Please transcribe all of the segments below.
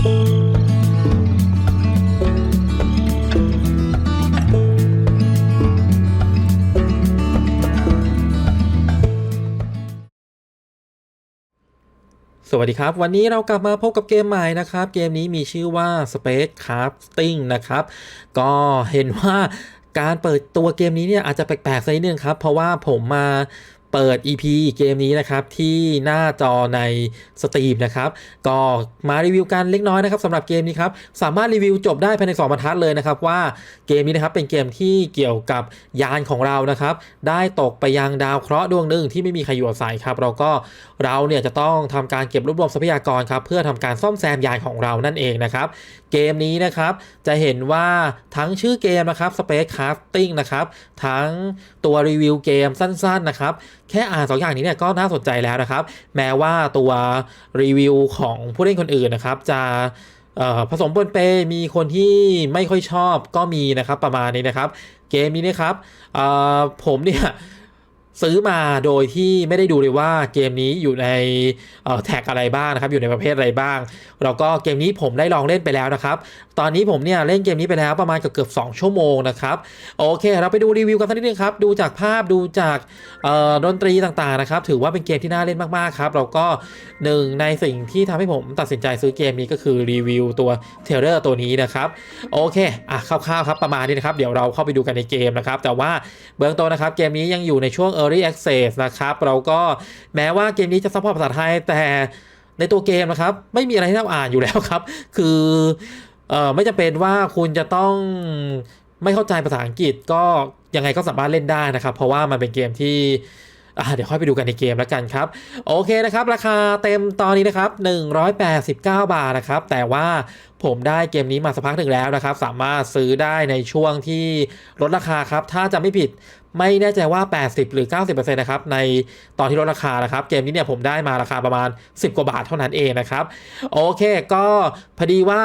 สวัสดีครับ วันนี้เรากลับมาพบกับเกมใหม่นะครับ เกมนี้มีชื่อว่า Space Crafting นะครับ ก็เห็นว่าการเปิดตัวเกมนี้เนี่ยอาจจะแปลกๆสักนิดนึงครับ เพราะว่าผมมา เปิด EP เกมนี้นะครับที่หน้าจอใน Steam นะครับก็มารีวิวกันเล็กน้อยนะครับสำหรับเกมนี้ครับสามารถรีวิวจบได้ภายใน2บรรทัดเลยนะครับว่าเกมนี้นะครับเป็นเกมที่เกี่ยวกับยานของเรานะครับได้ตกไปยังดาวเคราะห์ดวงหนึ่งที่ไม่มีใครอยู่อาศัยครับเราก็เราเนี่ยจะต้องทำการเก็บรวบรวมทรัพยากรครับเพื่อทำการซ่อมแซมยานของเรานั่นเองนะครับเกมนี้นะครับจะเห็นว่าทั้งชื่อเกมนะครับ Space Crafting นะครับทั้งตัวรีวิวเกมสั้นๆนะครับ แค่อ่านสองอย่างนี้เนี่ยก็น่าสนใจแล้วนะครับ แม้ว่าตัวรีวิวของผู้เล่นคนอื่นนะครับ จะผสมปนเปมีคนที่ไม่ค่อยชอบก็มีนะครับประมาณนี้นะครับ เกมนี้นะครับผมเนี่ย ซื้อมาโดยที่ไม่ได้ดูเลยว่าเกมนี้อยู่ในแท็กอะไรบ้างนะครับ อยู่ในประเภทอะไรบ้าง แล้วก็เกมนี้ผมได้ลองเล่นไปแล้วนะครับ ตอนนี้ผมเนี่ยเล่นเกมนี้ไปแล้วประมาณเกือบๆ2ชั่วโมงนะครับ โอเค เราไปดูรีวิวกันสักนิดนึงครับ ดูจากภาพดูจากดนตรีต่างๆนะครับ ถือว่าเป็นเกมที่น่าเล่นมากๆครับแล้วก็หนึ่งในสิ่งที่ทำให้ผมตัดสินใจซื้อเกมนี้ก็คือรีวิวตัวเทเลอร์ตัวนี้นะครับ โอเค อะคร่าวๆครับประมาณนี้นะครับ เดี๋ยวเราเข้าไปดูกันในเกมนะครับ แต่ว่าเบื้องต้นนะครับเกมนี้ยังอยู่ในช่วง Early Access นะครับ เราก็แม้ว่าเกมนี้จะซัพพอร์ตภาษาไทย แต่ในตัวเกมนะครับ ไม่มีอะไรให้เราอ่านอยู่แล้วครับ คือเอ่อไม่จำเป็นว่าคุณจะต้องไม่เข้าใจภาษาอังกฤษก็ยังไงก็สามารถเล่นได้นะครับ เพราะว่ามันเป็นเกมที่เดี๋ยวค่อยไปดูกันในเกมแล้วกันครับ โอเคนะครับ ราคาเต็มตอนนี้นะครับ 189 บาทนะครับ แต่ว่าผมได้เกมนี้มาสักพักหนึ่งแล้วนะครับ สามารถซื้อได้ในช่วงที่ลดราคาครับ ถ้าจะไม่ผิด ไม่แน่ใจว่า 80 หรือ 90%นะครับในตอนที่ลดราคานะครับ เกมนี้เนี่ยผมได้มาราคาประมาณ 10 กว่าบาทเท่านั้นเองนะครับ โอเคก็พอดีว่า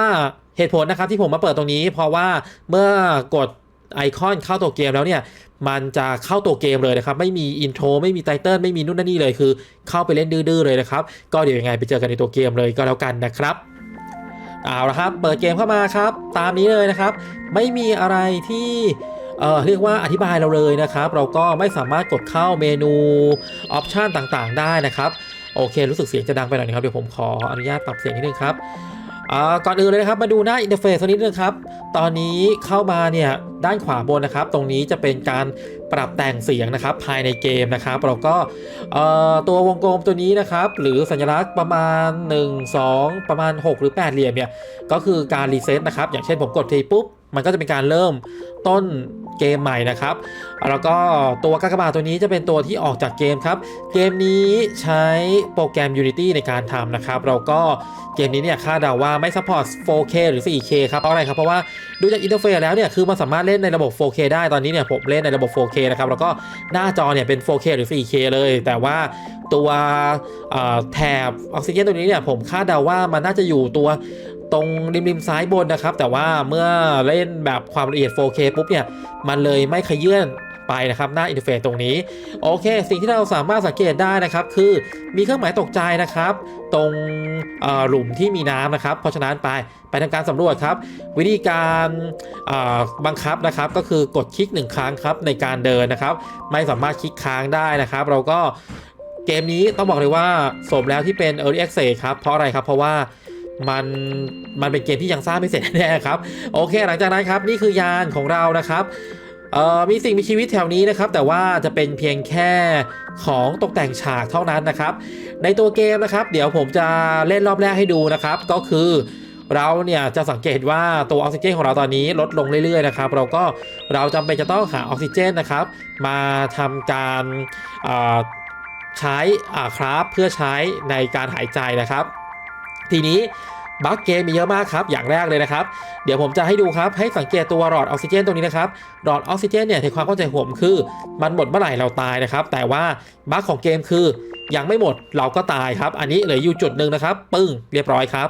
เหตุผลนะครับที่ผมมาเปิดตรงนี้ เพราะว่าเมื่อกดไอคอนเข้าตัวเกมแล้วเนี่ยมันจะเข้าตัวเกมเลยนะครับ ไม่มีอินโทรไม่มีไตเติลไม่มีนู่นนั่นนี่เลยคือ เข้าไปเล่นดื้อๆเลยนะครับ ก็เดี๋ยวยังไงไปเจอกันในตัวเกมเลยก็แล้วกันนะครับเอาละครับ เปิดเกมเข้ามาครับ ตามนี้เลยนะครับ ไม่มีอะไรที่ เอ่อเรียกว่าอธิบายเราเลยนะครับ เราก็ไม่สามารถกดเข้าเมนูออปชันต่างๆ ได้นะครับ โอเค รู้สึกเสียงจะดังไปหน่อยนะครับ เดี๋ยวผมขออนุญาตปรับเสียงนิดนึงครับอ่าก่อนอื่นเลยนะครับมาดูหน้าอินเทอร์เฟซสักนิดนึงครับ ตอนนี้เข้ามาเนี่ยด้านขวาบนนะครับ ตรงนี้จะเป็นการปรับแต่งเสียงนะครับภายในเกมนะครับ เราก็เอ่อตัววงกลมตัวนี้นะครับ หรือสัญลักษณ์ประมาณ 1 2 ประมาณ 6 หรือ 8 เหลี่ยมเนี่ยก็คือการรีเซ็ตนะครับ อย่างเช่นผมกดทีปุ๊บ มันก็จะเป็นการเริ่มต้นเกมใหม่นะครับ แล้วก็ตัวกากบาทตัวนี้จะเป็นตัวที่ออกจากเกมครับ เกมนี้ใช้โปรแกรม Unity ในการทำนะครับ เราก็เกมนี้เนี่ยคาดเดาว่าไม่ซัพพอร์ต 4K หรือ 4K ครับ เพราะอะไรครับ เพราะว่าดูจากอินเทอร์เฟซแล้วเนี่ย คือมันสามารถเล่นในระบบ 4K ได้ ตอนนี้เนี่ยผมเล่นในระบบ 4K นะครับ แล้วก็หน้าจอเนี่ยเป็น 4K หรือ 4K เลย แต่ว่าตัวแถบออกซิเจนตัวนี้เนี่ยผมคาดเดาว่ามันน่าจะอยู่ตัว ตรงริมริมซ้ายบนนะครับ แต่ว่าเมื่อเล่นแบบความละเอียด 4K ปุ๊บเนี่ย มันเลยไม่ขยื่นไปนะครับหน้าอินเทอร์เฟซตรงนี้ โอเค สิ่งที่เราสามารถสังเกตได้นะครับ คือมีเครื่องหมายตกใจนะครับ ตรงหลุมที่มีน้ำนะครับ เพราะฉะนั้นไปไปทำการสำรวจครับ วิธีการบังคับนะครับ ก็คือกดคลิกหนึ่งครั้งครับในการเดินนะครับ ไม่สามารถคลิกค้างได้นะครับ เราก็เกมนี้ต้องบอกเลยว่าสมแล้วที่เป็น Early Access ครับเพราะอะไรครับเพราะว่า มันมันเป็นเกมที่ยังสร้างไม่เสร็จแน่ครับ โอเค หลังจากนั้นครับนี่คือยานของเรานะครับเอ่อมีสิ่งมีชีวิตแถวนี้นะครับ แต่ว่าจะเป็นเพียงแค่ของตกแต่งฉากเท่านั้นนะครับ ในตัวเกมนะครับ เดี๋ยวผมจะเล่นรอบแรกให้ดูนะครับ ก็คือเราเนี่ยจะสังเกตว่าตัวออกซิเจนของเราตอนนี้ลดลงเรื่อยๆนะครับ เราก็เราจำเป็นจะต้องหาออกซิเจนนะครับ มาทำการใช้คราฟเพื่อใช้ในการหายใจนะครับ ทีนี้บั๊กเกมมีเยอะมากครับ อย่างแรกเลยนะครับ เดี๋ยวผมจะให้ดูครับ ให้สังเกตตัวหลอดออกซิเจนตรงนี้นะครับ หลอดออกซิเจนเนี่ยในความเข้าใจผมคือ มันหมดเมื่อไหร่เราตายนะครับ แต่ว่าบั๊กของเกมคือยังไม่หมดเราก็ตายครับ อันนี้เหลืออยู่จุดหนึ่งนะครับ ปึ้งเรียบร้อยครับ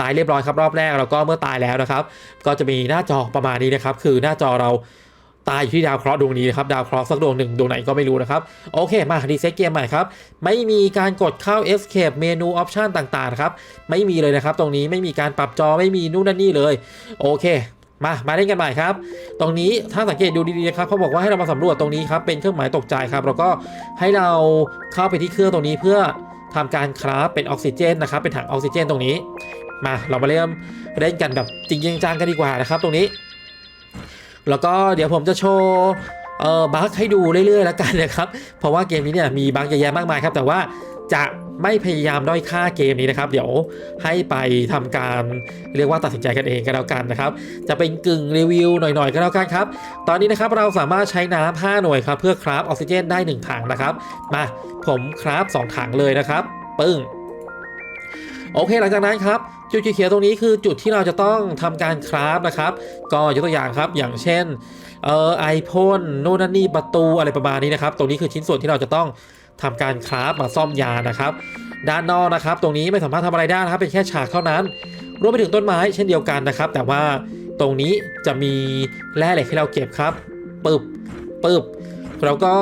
ตายเรียบร้อยครับรอบแรกแล้วก็เมื่อตายแล้วนะครับ ก็จะมีหน้าจอประมาณนี้นะครับ คือหน้าจอเรา ตายอยู่ที่ดาวเคราะห์ดวงนี้นะครับดาวเคราะห์สักดวงหนึ่งดวงไหนก็ไม่รู้นะครับโอเคมารีเซ็ตเกมใหม่ครับไม่มีการกดเข้า escape เมนูออปชันต่างๆครับไม่มีเลยนะครับตรงนี้ไม่มีการปรับจอไม่มีนู่นนั่นนี่เลยโอเคมา มาเล่นกันใหม่ครับ ตรงนี้ถ้าสังเกตดูดีๆนะครับเขาบอกว่าให้เรามาสำรวจตรงนี้ครับ เป็นเครื่องหมายตกใจครับ แล้วก็ให้เราเข้าไปที่เครื่องตรงนี้เพื่อทำการคราฟเป็นออกซิเจนนะครับ เป็นถังออกซิเจนตรงนี้ มา เรามาเริ่มเล่นกันแบบจริงจังๆกันดีกว่านะครับ ตรงนี้ แล้วก็เดี๋ยวผมจะโชว์เออบั๊กให้ดูเรื่อยๆแล้วกันนะครับ เพราะว่าเกมนี้เนี่ยมีบั๊กเยอะแยะมากมายครับ แต่ว่าจะไม่พยายามด้อยค่าเกมนี้นะครับ เดี๋ยวให้ไปทำการเรียกว่าตัดสินใจกันเองก็แล้วกันนะครับ จะเป็นกึ่งรีวิวหน่อยๆก็แล้วกันครับ ตอนนี้นะครับเราสามารถใช้น้ำ5หน่วยครับ เพื่อคราฟออกซิเจนได้ 1 ถังนะครับ มาผมคราฟ2ถังเลยนะครับ ปึ้งโอเคหลังจากนั้นครับ จุดเขียวๆตรงนี้คือจุดที่เราจะต้องทำการคราฟนะครับ ก็ยกตัวอย่างครับอย่างเช่นเอ่อไอพ่นโน่นนั่นนี่ประตูอะไรประมาณนี้นะครับ ตรงนี้คือชิ้นส่วนที่เราจะต้องทำการคราฟมาซ่อมยานะครับ ด้านนอกนะครับ ตรงนี้ไม่สามารถทำอะไรได้นะครับ เป็นแค่ฉากเท่านั้น รวมไปถึงต้นไม้เช่นเดียวกันนะครับ แต่ว่าตรงนี้จะมีแร่เหล็กให้เราเก็บครับปึ๊บปึ๊บแล้วก็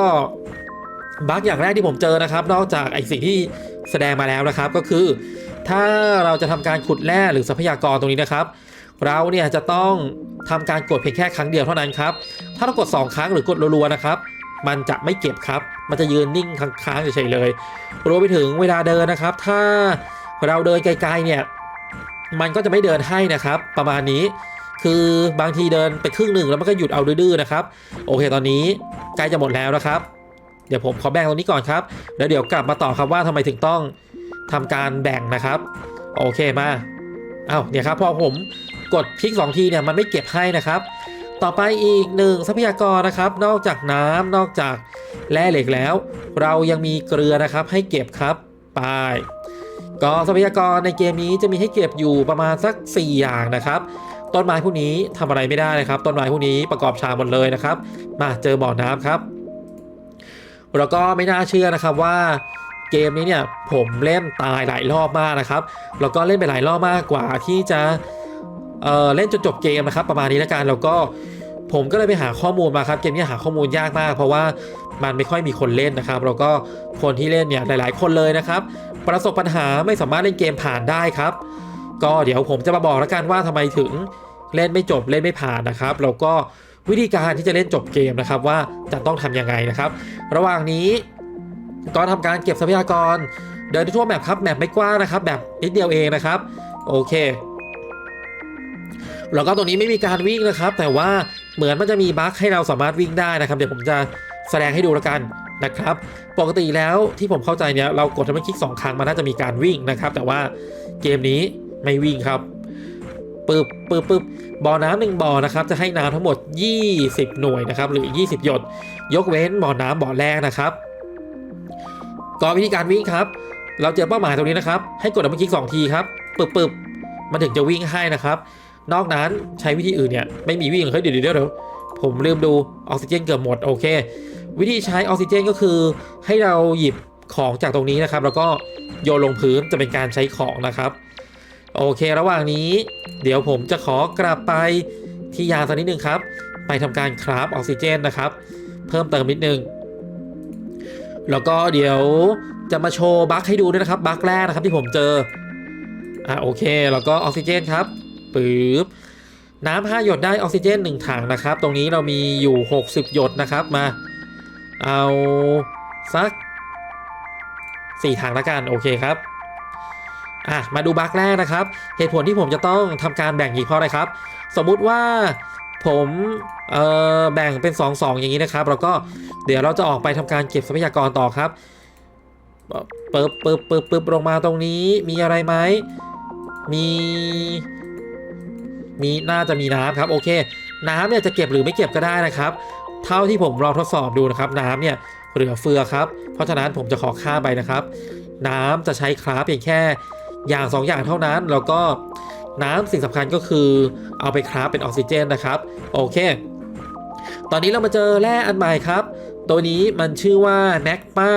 บั๊กอย่างแรกที่ผมเจอนะครับ นอกจากไอสิ่งที่แสดงมาแล้วนะครับ ก็คือ ถ้าเราจะทำการขุดแร่หรือทรัพยากรตรงนี้นะครับ เราเนี่ยจะต้องทำการกดเพียงแค่ครั้งเดียวเท่านั้นครับ ถ้าเรากด 2 ครั้งหรือกดรัวๆนะครับ มันจะไม่เก็บครับ มันจะยืนนิ่งค้างๆเฉยๆเลยรวมไปถึงเวลาเดินนะครับ ถ้าเราเดินไกลๆเนี่ย มันก็จะไม่เดินให้นะครับ ประมาณนี้ คือบางทีเดินไปครึ่งหนึ่งแล้วมันก็หยุดเอาดื้อๆนะครับ โอเคตอนนี้ใกล้จะหมดแล้วนะครับ เดี๋ยวผมขอแบ่งตรงนี้ก่อนครับ แล้วเดี๋ยวกลับมาต่อครับว่าทำไมถึงต้อง ทำการแบ่งนะครับ โอเคมาเอา้าเนี่ยครับพอผมกดคลิก2ทีเนี่ยมันไม่เก็บให้นะครับ ต่อไปอีกหนึ่งทรัพยากรนะครับ นอกจากน้ำนอกจากแร่เหล็กแล้ว เรายังมีเกลือนะครับให้เก็บครับไปก็ทรัพยากรในเกมนี้จะมีให้เก็บอยู่ประมาณสัก 4 อย่างนะครับ ต้นไม้พวกนี้ทำอะไรไม่ได้นะครับ ต้นไม้พวกนี้ประกอบฉากหมดเลยนะครับ มาเจอบ่อน้ำครับ แล้วก็ไม่น่าเชื่อนะครับว่า เกมนี้เนี่ยผมเล่นตายหลายรอบมากนะครับ แล้วก็เล่นไปหลายรอบมากกว่าที่จะเเล่นจนจบเกมนะครับ ประมาณนี้แล้วกันแล้วก็ผมก็เลยไปหาข้อมูลมาครับเกมนี้หาข้อมูลยากมาก เพราะว่ามันไม่ค่อยมีคนเล่นนะครับ แล้วก็คนที่เล่นเนี่ยหลาย ๆ คนเลยนะครับ ประสบปัญหาไม่สามารถเล่นเกมผ่านได้ครับ ก็เดี๋ยวผมจะมาบอกแล้วกันว่าทำไมถึงเล่นไม่จบเล่นไม่ผ่านนะครับแล้วก็วิธีการที่จะเล่นจบเกมนะครับว่าจะต้องทำยังไงนะครับ ระหว่างนี้ ก็ทำการเก็บทรัพยากร เดินทั่วแมปครับแมปไม่กว้างนะครับแบบนิดเดียวเองนะครับ โอเค แล้วก็ตรงนี้ไม่มีการวิ่งนะครับ แต่ว่าเหมือนมันจะมีบั๊กให้เราสามารถวิ่งได้นะครับ เดี๋ยวผมจะแสดงให้ดูแล้วกันนะครับ ปกติแล้วที่ผมเข้าใจเนี่ยเรากดทำให้คลิกสองครั้งมันน่าจะมีการวิ่งนะครับ แต่ว่าเกมนี้ไม่วิ่งครับปึ๊บปึ๊บปึ๊บบ่อน้ำหนึ่งบ่อนะครับจะให้น้ำทั้งหมด 20 หน่วยนะครับหรือ 20 หยด ยกเว้นบ่อน้ำบ่อแรกนะครับ ก็วิธีการวิ่งครับ เราเจอเป้าหมายตรงนี้นะครับ ให้กดดับเบิลคลิกสองทีครับปึ๊บปึ๊บมันถึงจะวิ่งให้นะครับ นอกนั้นใช้วิธีอื่นเนี่ยไม่มีวิ่งเฮ้ยเดี๋ยวเดี๋ยวเดี๋ยวผมลืมดูออกซิเจนเกือบหมดโอเค วิธีใช้ออกซิเจนก็คือให้เราหยิบของจากตรงนี้นะครับ แล้วก็โยนลงพื้นจะเป็นการใช้ของนะครับ โอเคระหว่างนี้ เดี๋ยวผมจะขอกลับไปที่ยาสักนิดนึงครับ ไปทำการคราฟออกซิเจนนะครับ เพิ่มเติมนิดนึง แล้วก็เดี๋ยวจะมาโชว์บั๊กให้ดูด้วยนะครับบั๊กแรกนะครับที่ผมเจออะโอเค แล้วก็ออกซิเจนครับปึ๊บน้ำ5หยดได้ออกซิเจน 1 ถังนะครับ ตรงนี้เรามีอยู่ 60 หยดนะครับมา เอาสัก 4 ถังละกันโอเคครับอะมาดูบั๊กแรกนะครับ เหตุผลที่ผมจะต้องทำการแบ่งอีกเพราะอะไรครับ สมมุติว่า ผมเอ่อแบ่งเป็น 2 2 อย่างนี้นะครับ แล้วก็เดี๋ยวเราจะออกไปทำการเก็บทรัพยากรต่อครับเปิบเปิบเปิบเปิบลงมาตรงนี้มีอะไรไหมมี มีน่าจะมีน้ำครับ โอเค น้ำเนี่ยจะเก็บหรือไม่เก็บก็ได้นะครับ เท่าที่ผมลองทดสอบดูนะครับ น้ำเนี่ยเหลือเฟือครับ เพราะฉะนั้นผมจะขอค่าไปนะครับ น้ำจะใช้คราฟเพียงแค่อย่างสองอย่างเท่านั้นแล้วก็ น้ำสิ่งสำคัญก็คือเอาไปคราฟเป็นออกซิเจนนะครับ โอเค ตอนนี้เรามาเจอแร่อันใหม่ครับ ตัวนี้มันชื่อว่าแมกมา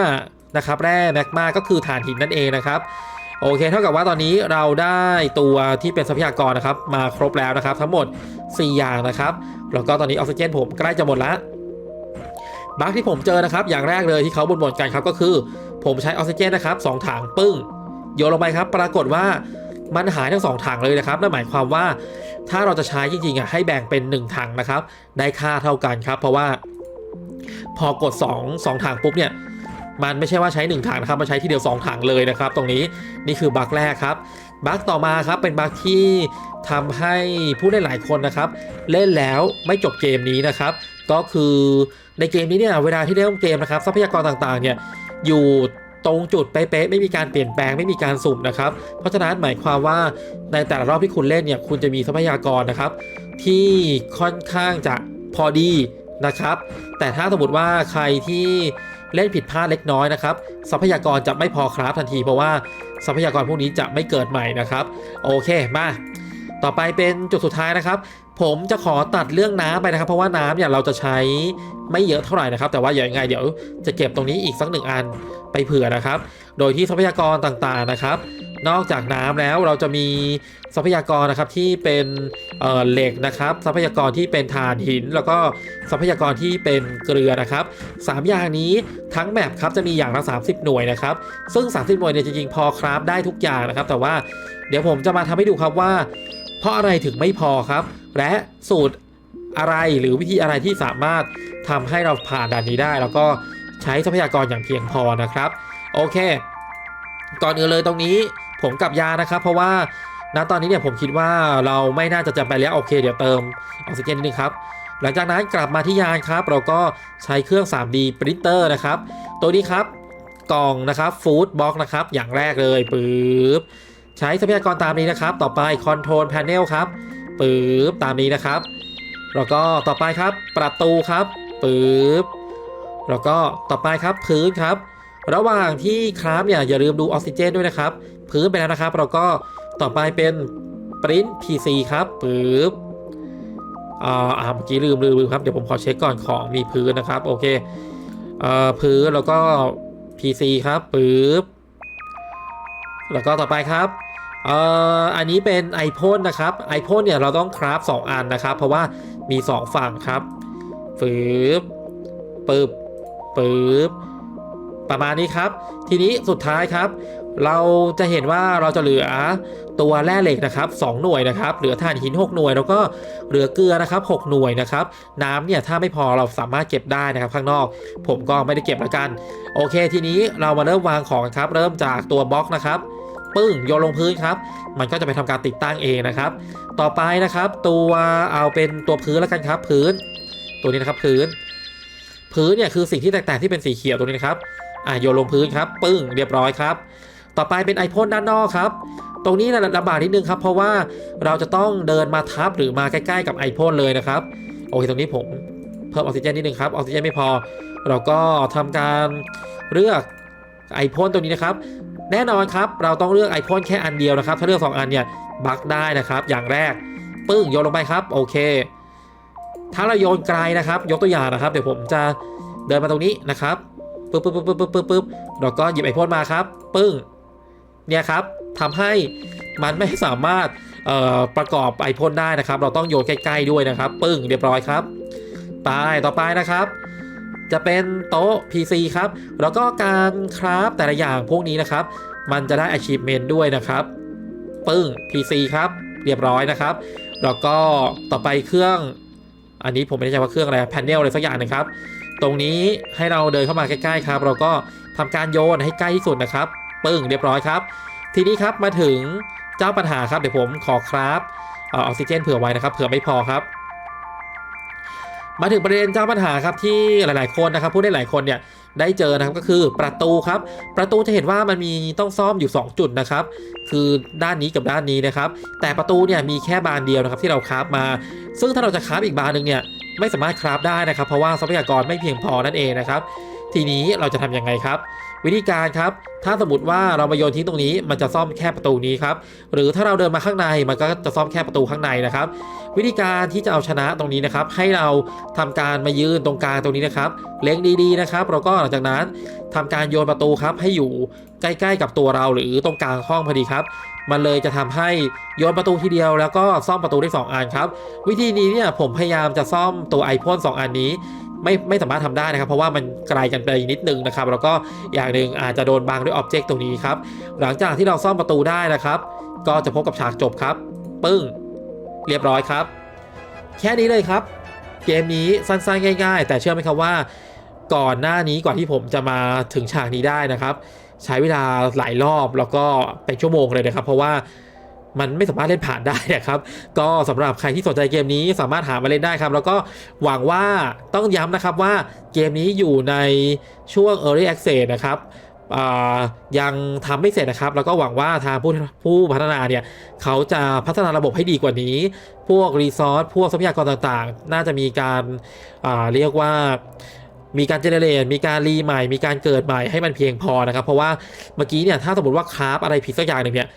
นะครับแร่แมกมาก็คือถ่านหินนั่นเองนะครับโอเค เท่ากับว่าตอนนี้เราได้ตัวที่เป็นทรัพยากรนะครับ มาครบแล้วนะครับ ทั้งหมด 4 อย่างนะครับ แล้วก็ตอนนี้ออกซิเจนผมใกล้จะหมดล้วบั๊กที่ผมเจอนะครับ อย่างแรกเลยที่เขาบ่นๆกันครับก็คือ ผมใช้ออกซิเจนนะครับสองถังปึ้งโยนลงไปครับ ปรากฏว่า มันหายทั้งสองถังเลยนะครับนั่นหมายความว่าถ้าเราจะใช้จริงๆอะให้แบ่งเป็น 1 ถังนะครับ ได้ค่าเท่ากันครับ เพราะว่า พอกด 2 2ถังปุ๊บเนี่ยมันไม่ใช่ว่าใช้ 1 ถังนะครับมันใช้ทีเดียว 2 ถังเลยนะครับ ตรงนี้นี่คือบั๊กแรกครับบั๊กต่อมาครับเป็นบั๊กที่ทำให้ผู้เล่นหลายคนนะครับ เล่นแล้วไม่จบเกมนี้นะครับ ก็คือในเกมนี้เนี่ยเวลาที่เล่นเกมนะครับ ทรัพยากรต่างๆเนี่ยอยู่ ตรงจุดเป๊ะๆไม่มีการเปลี่ยนแปลงไม่มีการสุ่มนะครับ เพราะฉะนั้นหมายความว่าในแต่ละรอบที่คุณเล่นเนี่ยคุณจะมีทรัพยากรนะครับ ที่ค่อนข้างจะพอดีนะครับ แต่ถ้าสมมติว่าใครที่เล่นผิดพลาดเล็กน้อยนะครับ ทรัพยากรจะไม่พอคราฟทันทีเพราะว่าทรัพยากรพวกนี้จะไม่เกิดใหม่นะครับ โอเคมา ต่อไปเป็นจุดสุดท้ายนะครับ ผมจะขอตัดเรื่องน้ำไปนะครับ เพราะว่าน้ำเนี่ยเราจะใช้ไม่เยอะเท่าไหร่นะครับ แต่ว่าอย่างไงเดี๋ยวจะเก็บตรงนี้อีกสักหนึ่งอันไปเผื่อนะครับ โดยที่ทรัพยากรต่างๆนะครับ นอกจากน้ำแล้วเราจะมีทรัพยากรนะครับที่เป็นเเหล็กนะครับ ทรัพยากรที่เป็นถ่านหิน แล้วก็ทรัพยากรที่เป็นเกลือนะครับสามอย่างนี้ทั้งแมปครับจะมีอย่างละ 30 หน่วยนะครับ ซึ่ง 30 หน่วยเนี่ยจริงๆพอคราฟได้ทุกอย่างนะครับ แต่ว่าเดี๋ยวผมจะมาทำให้ดูครับว่า เพราะอะไรถึงไม่พอครับ และสูตรอะไรหรือวิธีอะไรที่สามารถทำให้เราผ่านด่านนี้ได้ แล้วก็ใช้ทรัพยากรอย่างเพียงพอนะครับ โอเค ก่อนอื่นเลยตรงนี้ผมกับยานะครับ เพราะว่าณตอนนี้เนี่ยผมคิดว่าเราไม่น่าจะจำไปแล้วโอเค เดี๋ยวเติมออกซิเจนนิดนึงครับหลังจากนั้นกลับมาที่ยานครับ เราก็ใช้เครื่อง 3D ปรินเตอร์นะครับ ตัวนี้ครับกล่องนะครับฟู้ดบ็อกนะครับ อย่างแรกเลยปึ๊บ ใช้ทรัพยากรตามนี้นะครับ ต่อไป Control Panel ครับปึ๊บตามนี้นะครับ แล้วก็ต่อไปครับประตูครับปึ๊บแล้วก็ต่อไปครับพื้นครับ ระหว่างที่คราฟเนี่ยอย่าลืมดูออกซิเจนด้วยนะครับ พื้นไปแล้วนะครับ เราก็ต่อไปเป็นปริ้น PC ครับปึ๊บอ่าอ่าเมื่อกี้ลืมลืมลืมครับ เดี๋ยวผมขอเช็คก่อนของมีพื้นนะครับ โอเคเอ่อพื้นแล้วก็ PC ครับปึ๊บแล้วก็ต่อไปครับ เอ่ออันนี้เป็นไอพ่นนะครับไอพ่นเนี่ยเราต้องคราฟสองอันนะครับ เพราะว่ามี 2 ฝั่งครับฟืบปึ๊บปึ๊บประมาณนี้ครับ ทีนี้สุดท้ายครับ เราจะเห็นว่าเราจะเหลือตัวแร่เหล็กนะครับ 2 หน่วยนะครับ เหลือถ่านหิน 6 หน่วย แล้วก็เหลือเกลือนะครับ 6 หน่วยนะครับ น้ำเนี่ยถ้าไม่พอเราสามารถเก็บได้นะครับ ข้างนอก ผมก็ไม่ได้เก็บละกัน โอเค ทีนี้เรามาเริ่มวางของครับ เริ่มจากตัวบล็อกนะครับ ปึ้งโยนลงพื้นครับ มันก็จะไปทำการติดตั้งเองนะครับ ต่อไปนะครับตัวเอาเป็นตัวพื้นแล้วกันครับ พื้น ตัวนี้นะครับพื้น พื้นเนี่ยคือสิ่งที่แตกต่างที่เป็นสีเขียวตัวนี้นะครับอะโยนลงพื้นครับ ปึ้งเรียบร้อยครับ ต่อไปเป็นไอพ่นด้านนอกครับตรงนี้นะลำบากนิดนึงครับ เพราะว่าเราจะต้องเดินมาทับหรือมาใกล้ๆกับไอพ่นเลยนะครับโอเคตรงนี้ผมเพิ่มออกซิเจนนิดนึงครับออกซิเจนไม่พอ เราก็ทำการเลือกไอพ่นตัวนี้นะครับ แน่นอนครับ เราต้องเลือกไอพ่นแค่อันเดียวนะครับ ถ้าเลือก 2 อันเนี่ยบักได้นะครับ อย่างแรก ปึ้งโยนลงไปครับ โอเค ถ้าเราโยนไกลนะครับ ยกตัวอย่างนะครับ เดี๋ยวผมจะเดินมาตรงนี้นะครับปึ๊บปึ๊บปึ๊บปึ๊บปึ๊บปึ๊บเราก็หยิบไอพ่นมาครับ ปึ้ง เนี่ยครับทำให้มันไม่สามารถประกอบไอพ่นได้นะครับ เราต้องโยนใกล้ๆด้วยนะครับ ปึ้งเรียบร้อยครับ ไปต่อไปนะครับ จะเป็นโต๊ะ PC ครับ แล้วก็การคราฟแต่ละอย่างพวกนี้นะครับ มันจะได้ achievement ด้วยนะครับ ปึ้ง PC ครับ เรียบร้อยนะครับ แล้วก็ต่อไปเครื่อง อันนี้ผมไม่แน่ใจว่าเครื่องอะไร แพนเนลอะไรสักอย่างนึงครับ ตรงนี้ให้เราเดินเข้ามาใกล้ๆครับ เราก็ทำการโยนให้ใกล้ที่สุดนะครับ ปึ้ง เรียบร้อยครับ ทีนี้ครับมาถึงเจ้าปัญหาครับ เดี๋ยวผมขอคราฟเออออกซิเจนเผื่อไว้นะครับ เผื่อไม่พอครับ มาถึงประเด็นเจ้าปัญหาครับที่หลาย ๆ คนนะครับผู้ได้หลายคนเนี่ยได้เจอนะครับก็คือประตูครับ ประตูจะเห็นว่ามันมีต้องซ่อมอยู่ 2 จุดนะครับ คือด้านนี้กับด้านนี้นะครับ แต่ประตูเนี่ยมีแค่บานเดียวนะครับที่เราคราฟมา ซึ่งถ้าเราจะคราฟอีกบานหนึ่งเนี่ยไม่สามารถคราฟได้นะครับ เพราะว่าทรัพยากรไม่เพียงพอนั่นเองนะครับ ทีนี้เราจะทำยังไงครับ วิธีการครับ ถ้าสมมติว่าเรามาโยนทิ้งตรงนี้ มันจะซ่อมแค่ประตูนี้ครับ หรือถ้าเราเดินมาข้างในมันก็จะซ่อมแค่ประตูข้างในนะครับ วิธีการที่จะเอาชนะตรงนี้นะครับ ให้เราทำการมายืนตรงกลางตรงนี้นะครับ เล็งดีๆนะครับแล้วก็หลังจากนั้นทำการโยนประตูครับ ให้อยู่ใกล้ๆกับตัวเราหรือตรงกลางห้องพอดีครับมันเลยจะทำให้โยนประตูทีเดียวแล้วก็ซ่อมประตูได้สองอันครับ วิธีนี้เนี่ยผมพยายามจะซ่อมตัวไอพ่น2อันนี้ ไม่ไม่สามารถทำได้นะครับ เพราะว่ามันไกลกันไปนิดนึงนะครับ แล้วก็อย่างหนึ่งอาจจะโดนบังด้วยอ็อบเจกต์ตรงนี้ครับ หลังจากที่เราซ่อมประตูได้นะครับ ก็จะพบกับฉากจบครับ ปึ้ง เรียบร้อยครับ แค่นี้เลยครับ เกมนี้สั้นๆง่าย ๆ แต่เชื่อไหมครับว่า ก่อนหน้านี้ก่อนที่ผมจะมาถึงฉากนี้ได้นะครับ ใช้เวลาหลายรอบแล้วก็เป็นชั่วโมงเลยนะครับ เพราะว่า มันไม่สามารถเล่นผ่านได้นะครับ ก็สำหรับใครที่สนใจเกมนี้สามารถหามาเล่นได้ครับ แล้วก็หวังว่าต้องย้ำนะครับว่าเกมนี้อยู่ในช่วง Early Access นะครับยังทำไม่เสร็จนะครับ แล้วก็หวังว่าทางผู้ผู้พัฒนาเนี่ย เขาจะพัฒนาระบบให้ดีกว่านี้ พวกรีซอสพวกทรัพยากรต่างๆ น่าจะมีการาเรียกว่ามีการเจเนเรตมีการรีใหม่ มีการเกิดใหม่ให้มันเพียงพอนะครับ เพราะว่าเมื่อกี้เนี่ย ถ้าสมมติว่าคราฟอะไรผิดสักอย่างหนึ่งเนี่ย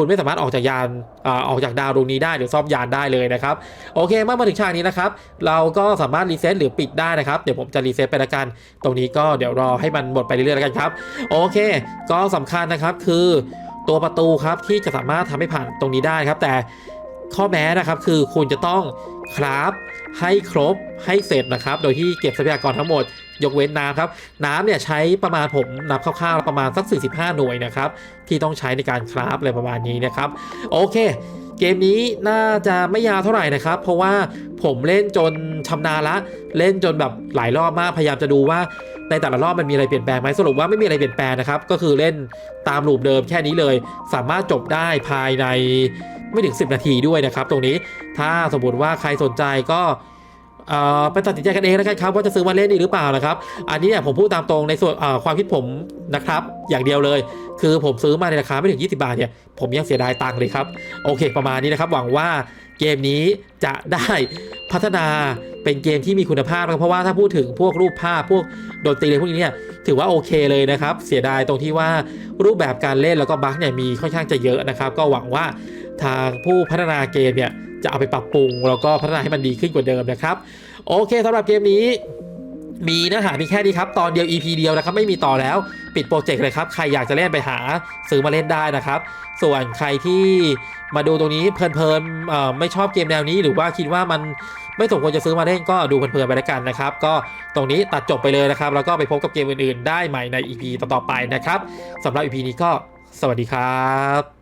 คุณไม่สามารถออกจากยานอออกจากดาวดวงนี้ได้หรือซ่อมยานได้เลยนะครับโอเคเมื่อมาถึงฉากนี้นะครับเราก็สามารถรีเซ็ตหรือปิดได้นะครับเดี๋ยวผมจะรีเซ็ตไปละกัน ตรงนี้ก็เดี๋ยวรอให้มันหมดไปเรื่อยๆแล้วกันครับโอเค ก็สำคัญนะครับคือตัวประตูครับที่จะสามารถทำให้ผ่านตรงนี้ได้ครับ แต่ข้อแม้นะครับคือคุณจะต้องคราฟ ให้ครบให้เสร็จนะครับ โดยที่เก็บทรัพยากรทั้งหมด ยกเว้นน้ำครับน้ำเนี่ยใช้ประมาณผมนับคร่าวๆประมาณสัก 45 หน่วยนะครับที่ต้องใช้ในการคราฟอะไรประมาณนี้นะครับโอเค เกมนี้น่าจะไม่ยาวเท่าไหร่นะครับ เพราะว่าผมเล่นจนชำนาญละ เล่นจนแบบหลายรอบมากพยายามจะดูว่าในแต่ละรอบมันมีอะไรเปลี่ยนแปลงไหมสรุปว่าไม่มีอะไรเปลี่ยนแปลงนะครับ ก็คือเล่นตามลูปเดิมแค่นี้เลย สามารถจบได้ภายใน ไม่ถึง 10 นาทีด้วยนะครับ ตรงนี้ถ้าสมมติว่าใครสนใจก็อ่อไปตัดสินใจกันเองแล้วกันครับว่าจะซื้อมาเล่นดีหรือเปล่านะครับ อันนี้เนี่ยผมพูดตามตรงในส่วนอ่อความคิดผมนะครับ อย่างเดียวเลย คือผมซื้อมาในราคาไม่ถึง 20 บาทเนี่ยผมยังเสียดายตังค์เลยครับ โอเค ประมาณนี้นะครับ หวังว่าเกมนี้จะได้พัฒนาเป็นเกมที่มีคุณภาพนะเพราะว่าถ้าพูดถึงพวกรูปภาพพวกดนตรีอะไรพวกนี้เนี่ยถือว่าโอเคเลยนะครับ เสียดายตรงที่ว่ารูปแบบการเล่นแล้วก็บั๊กเนี่ยมีค่อนข้างจะเยอะนะครับ ก็หวังว่า ทางผู้พัฒนาเกมเนี่ยจะเอาไปปรับปรุง แล้วก็พัฒนาให้มันดีขึ้นกว่าเดิมนะครับ โอเคสำหรับเกมนี้มีเนื้อหาเพียงแค่นี้ครับ ตอนเดียว EP เดียวนะครับ ไม่มีต่อแล้วปิดโปรเจกต์เลยครับ ใครอยากจะเล่นไปหาซื้อมาเล่นได้นะครับ ส่วนใครที่มาดูตรงนี้เพลินๆไม่ชอบเกมแนวนี้ หรือว่าคิดว่ามันไม่สมควรจะซื้อมาเล่นก็ดูเพลินๆไปแล้วกันนะครับ ก็ตรงนี้ตัดจบไปเลยนะครับ แล้วก็ไปพบกับเกมอื่นๆ ได้ใหม่ใน EP ต่อๆไปนะครับสำหรับ EP นี้ก็สวัสดีครับ